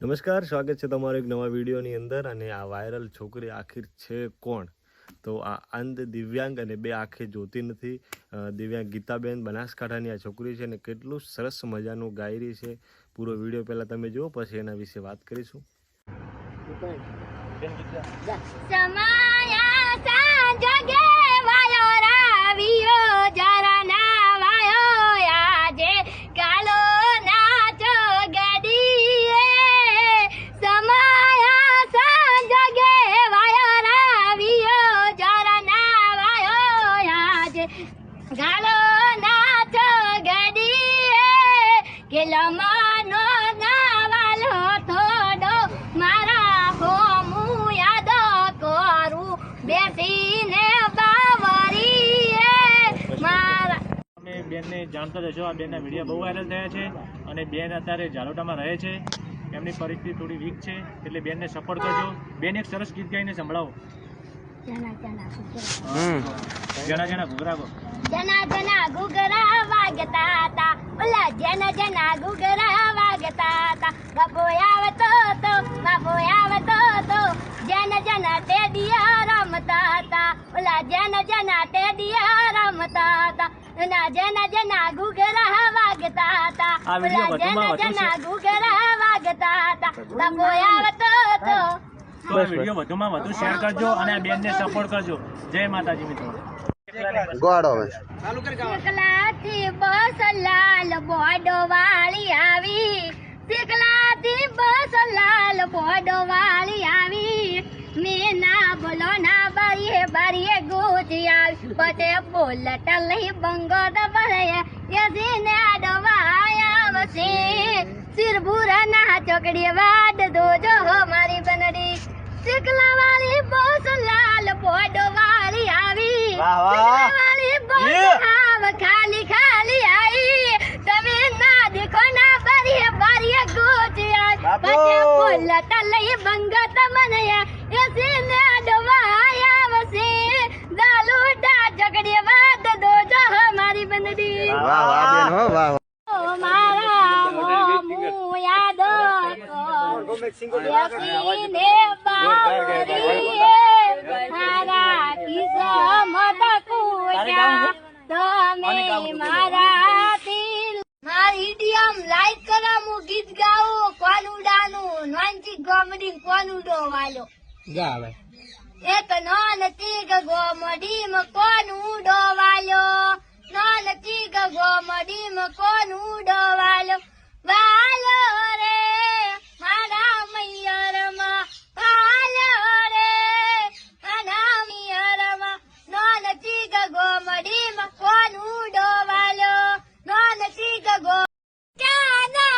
નમસ્કાર સ્વાગત છે તમારો એક નવા વિડીયોની અંદર અને આ વાયરલ છોકરી આખિર છે કોણ? તો આ અંધ દિવ્યાંગ અને બે આંખે જોતી નથી. દિવ્યાંગ ગીતાબેન બનાસકાંઠાની આ છોકરી છે અને કેટલું સરસ મજાનું ગાયરી છે. પૂરો વીડિયો પહેલાં તમે જુઓ પછી એના વિશે વાત કરીશું. સમાયા કે લમાનો નાવાલો થોડો મારા હોમું યાદ કરું. બેસીને બાવરીએ, મારા તમે બેનને જાણતા જ આ બેનના વીડિયો બહુ વાયરલ થયા છે અને બેન અત્યારે ઝાલોટામાં રહે છે. એમની પરિસ્થિતિ થોડી વીક છે, એટલે બેનને સપોર્ટ કરજો. બેન એક સરસ ગીત ગાઈને સંભળાવો. જના જના ઘૂઘરા. જના જના ઘૂઘરા વાગતા હતા. ઓલા જના જના ઘૂઘરા વાગતા હતા. બાપો આવતો તો બાપો આવતો તો જન જન ટેડિયા રમતા હતા. ઓલા જન જન ટેડિયા રમતા હતા. ના જન જના ઘૂઘરા વાગતા હતા. ઓલા જન જના ઘૂઘરા વાગતા હતા. બાપો આવતો તો તો આ વીડિયો વધુમાં વધુ શેર કરજો અને આ બેનને સપોર્ટ કરજો. જય માતાજી મિત્રો. હવે. બસ લાલ બોડો વાળી આવી. શીખલાથી બસ લાલ બોડો વાળી આવી. મેં ના બોલો ના બરીએ બરીએ ગોજી આવી. પતે બોલટ લઈ બંગો દબળે યસીને આડવાયા વસે. સિરભુરા ના ચોકડી વાડ દોજો શીકલા વાળી બોસ લાલ બોડો વાળી આવી. વાહ, વાહ. વાળી બસ આવ ખાલી ખાલી આવી તમે ના દેખો ના બરીએ બરીએ ગોજી આવી બાપુ. પતે બોલટ લઈ બંગો તમને ડવાયા વસે દાલુડા ચોકડી વાત દોજો હો મારી બંદડી વાહ વાહ બેન હો વાહ વાહ. ઓ મારા મોમું યાદ કર યસીને બાવરીએ મારા કિસ્મત કુયા તમે મારા દિલ મારી ઇડિયમ લાઈક કરા હું ગીત ગાઉં કોનુડાનું નોનથી ગોમડી કોનુડો વાલો એક નોન તીગ ગોમડીમ કોણ ઉડો વાલ્યો નોન તીગ ગોમડીમ કોણ ઉડો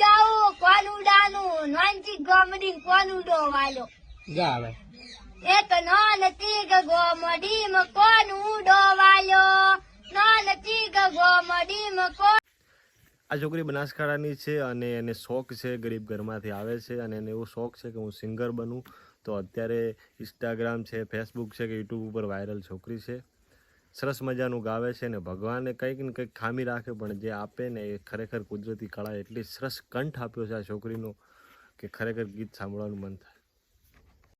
હું ગીત ગાઉં કોનુડાનું નોનથી કોમેડી કોનુડો વાલો એક નાન તીગ ગોમડીમ કોનુડો વાલો નાન તીગ ગોમડીમ કો આ છોકરી બનાસકાંઠાની છે અને એને શોખ છે ગરીબ ઘરમાંથી આવે છે અને એને એવો શોખ છે કે હું સિંગર બનું. તો અત્યારે ઇન્સ્ટાગ્રામ છે ફેસબુક છે કે યુટ્યુબ ઉપર વાયરલ છોકરી છે. સરસ મજાનું ગાવે છે ને ભગવાને કંઈક ને કંઈક ખામી રાખે, પણ જે આપે ને એ ખરેખર કુદરતી કળા એટલી સરસ કંઠ આપ્યો છે આ છોકરીનો કે ખરેખર ગીત સાંભળવાનું મન થાય.